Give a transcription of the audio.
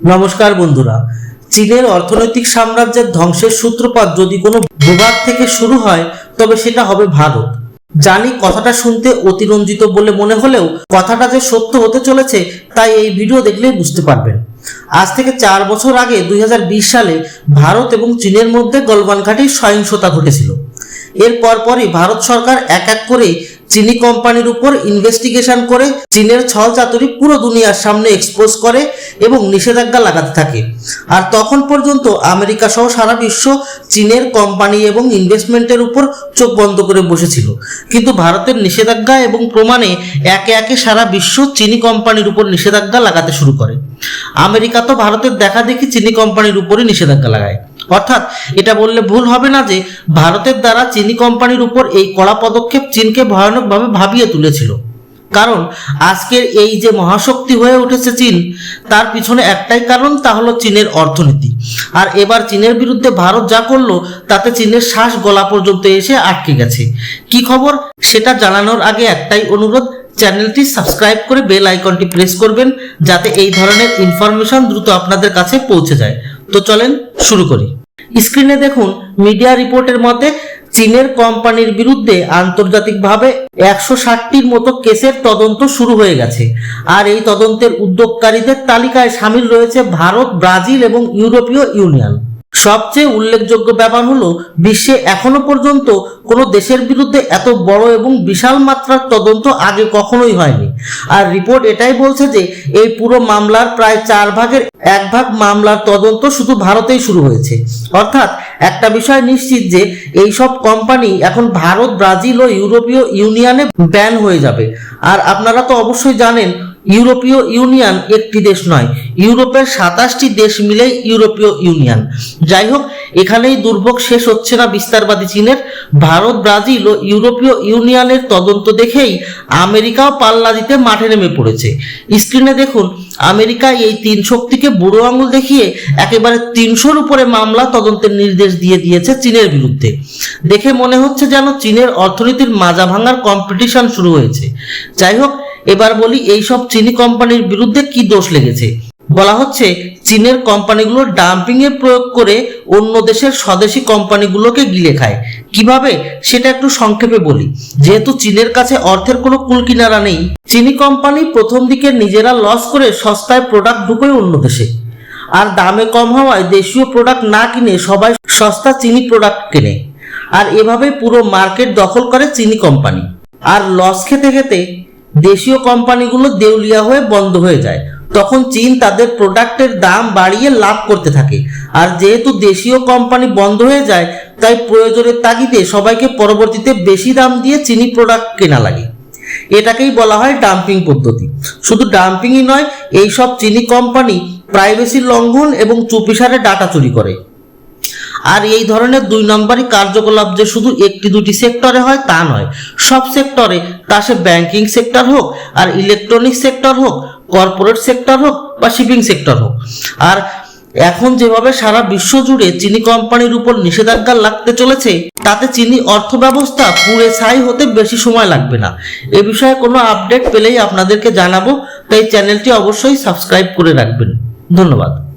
নমস্কার বন্ধুরা। চীনের অর্থনৈতিক সাম্রাজ্যের ধ্বংসের সূত্রপাত যদি কোনো ভূভাগ থেকে শুরু হয়, তবে সেটা হবে ভারত। জানি কথাটা শুনতে অতিরঞ্জিত বলে মনে হলেও কথাটা যে সত্য হতে চলেছে, তাই এই ভিডিও দেখলেই বুঝতে পারবেন। আজ থেকে চার বছর আগে দুই হাজার বিশ সালে ভারত এবং চীনের মধ্যে গলবান ঘাটির সহিংসতা ঘটেছিল। এর পরপরই ভারত সরকার এক এক করে চিনি কোম্পানির উপর ইনভেস্টিগেশন করে চীনের ছল চাতুরি পুরো দুনিয়ার সামনে এক্সপোজ করে এবং নিষেধাজ্ঞা লাগাতে থাকে। আর তখন পর্যন্ত আমেরিকা সহ সারা বিশ্ব চীনের কোম্পানি এবং ইনভেস্টমেন্টের উপর চোখ বন্ধ করে বসেছিল। কিন্তু ভারতের নিষেধাজ্ঞা এবং প্রমাণে একে একে সারা বিশ্ব চিনি কোম্পানির উপর নিষেধাজ্ঞা লাগাতে শুরু করে। আমেরিকা তো ভারতের দেখা দেখি চিনি কোম্পানির উপরই নিষেধাজ্ঞা লাগায়। অর্থাৎ এটা বললে ভুল হবে না যে ভারতের দ্বারা চিনি কোম্পানির উপর এই কড়া পদক্ষেপ চীনকে ভয়ানকভাবে ভাবিয়ে তুলেছিল। কারণ আজকের এই যে মহাশক্তি হয়ে উঠেছে চীন, তার পিছনে একটাই কারণ, তা হলো চীনের অর্থনীতি। আর এবার চীনের বিরুদ্ধে ভারত যা করল, তাতে চীনের শ্বাস গলা পর্যন্ত এসে আটকে গেছে। কি খবর? সেটা জানানোর আগে একটাই অনুরোধ, চ্যানেলটি সাবস্ক্রাইব করে বেল আইকনটি প্রেস করবেন, যাতে এই ধরনের ইনফরমেশন দ্রুত আপনাদের কাছে পৌঁছে যায়। তো চলেন শুরু করি। স্ক্রিনে দেখুন, মিডিয়া রিপোর্টের মতে চীনের কোম্পানির বিরুদ্ধে আন্তর্জাতিকভাবে একশো ষাটটির মতো কেসের তদন্ত শুরু হয়ে গেছে। আর এই তদন্তের উদ্যোগকারীদের তালিকায় সামিল রয়েছে ভারত, ব্রাজিল এবং ইউরোপীয় ইউনিয়ন। সবচেয়ে উল্লেখযোগ্য ব্যাপার হলো, বিশ্বে এখনও পর্যন্ত কোনো দেশের বিরুদ্ধে এত বড় এবং বিশাল মাত্রার তদন্ত আগে কখনোই হয়নি। আর রিপোর্ট এটাই বলছে যে, এই পুরো মামলার প্রায় চার ভাগের এক ভাগ মামলার তদন্ত শুধু ভারতেই শুরু হয়েছে। অর্থাৎ একটা বিষয় নিশ্চিত যে এই সব কোম্পানি এখন ভারত, ব্রাজিল ও ইউরোপীয় ইউনিয়নে ব্যান হয়ে যাবে। আর আপনারা তো অবশ্যই জানেন ইউরোপীয় ইউনিয়ন একটি দেশ নয়, ইউরোপের সাতাশটি দেশ মিলেই ইউরোপীয় ইউনিয়ন। যাই হোক এখানেই দুর্ভোগ শেষ হচ্ছে না বিস্তারবাদী চীনের। ভারত, ব্রাজিল ও ইউরোপীয় ইউনিয়নের তদন্ত দেখেই আমেরিকাও পাল্লা দিতে মাঠে নেমে পড়েছে। স্ক্রিনে দেখুন আমেরিকা এই তিন শক্তিকে বুড়ো আঙুল দেখিয়ে একেবারে তিনশোর উপরে মামলা তদন্তের নির্দেশ দিয়ে দিয়েছে চীনের বিরুদ্ধে। দেখে মনে হচ্ছে যেন চীনের অর্থনীতির মাজা ভাঙার কম্পিটিশন শুরু হয়েছে। যাই হোক এবার বলি এই সব চিনি কোম্পানির বিরুদ্ধে কি দোষ লেগেছে। বলা হচ্ছে, চীনের কোম্পানিগুলো ডাম্পিং এর প্রয়োগ করে অন্য দেশের স্বদেশি কোম্পানিগুলোকে গিলে খায়। কীভাবে? সেটা একটু সংক্ষেপে বলি। যেহেতু চীনের কাছে অর্থের কোনো কুলকিনারা নেই, চিনি কোম্পানি প্রথম দিকে নিজেরা লস করে সস্তায় প্রোডাক্ট ঢুকোয় অন্য দেশে। আর দামে কম হওয়ায় দেশীয় প্রোডাক্ট না কিনে সবাই সস্তা চিনি প্রোডাক্ট কেনে। আর এভাবে পুরো মার্কেট দখল করে চিনি কোম্পানি। আর লস খেতে খেতে দেশীয় কোম্পানিগুলো দেউলিয়া হয়ে বন্ধ হয়ে যায়। তখন চীন তাদের প্রোডাক্টের দাম বাড়িয়ে লাভ করতে থাকে। আর যেহেতু দেশীয় কোম্পানি বন্ধ হয়ে যায়, তাই প্রয়োজনের তাগিদে সবাইকে পরবর্তীতে বেশি দাম দিয়ে চিনি প্রোডাক্ট কেনা লাগে। এটাকেই বলা হয় ডাম্পিং পদ্ধতি। শুধু ডাম্পিংই নয় এই সব চিনি কোম্পানি প্রাইভেসি লঙ্ঘন এবং চুপিসারে ডাটা চুরি করে। আর এই ধরনের দুই নম্বরই কার্যকলাপ যে শুধু একটি দুটি সেক্টরে হয়, তা নয়। সব সেক্টরে তা সে ব্যাংকিং সেক্টর হোক, আর ইলেকট্রনিক সেক্টর হোক, কর্পোরেট সেক্টর হোক, বা শিপিং সেক্টর হোক। আর এখন যেভাবে সারা বিশ্ব জুড়ে চিনি কোম্পানির উপর নিষেধাজ্ঞা লাগতে চলেছে, তাতে চিনি অর্থ ব্যবস্থা পুড়ে ছাই হতে বেশি সময় লাগবে না। এ বিষয়ে কোনো আপডেট পেলেই আপনাদেরকে জানাব, তাই চ্যানেলটি অবশ্যই সাবস্ক্রাইব করে রাখবেন। ধন্যবাদ।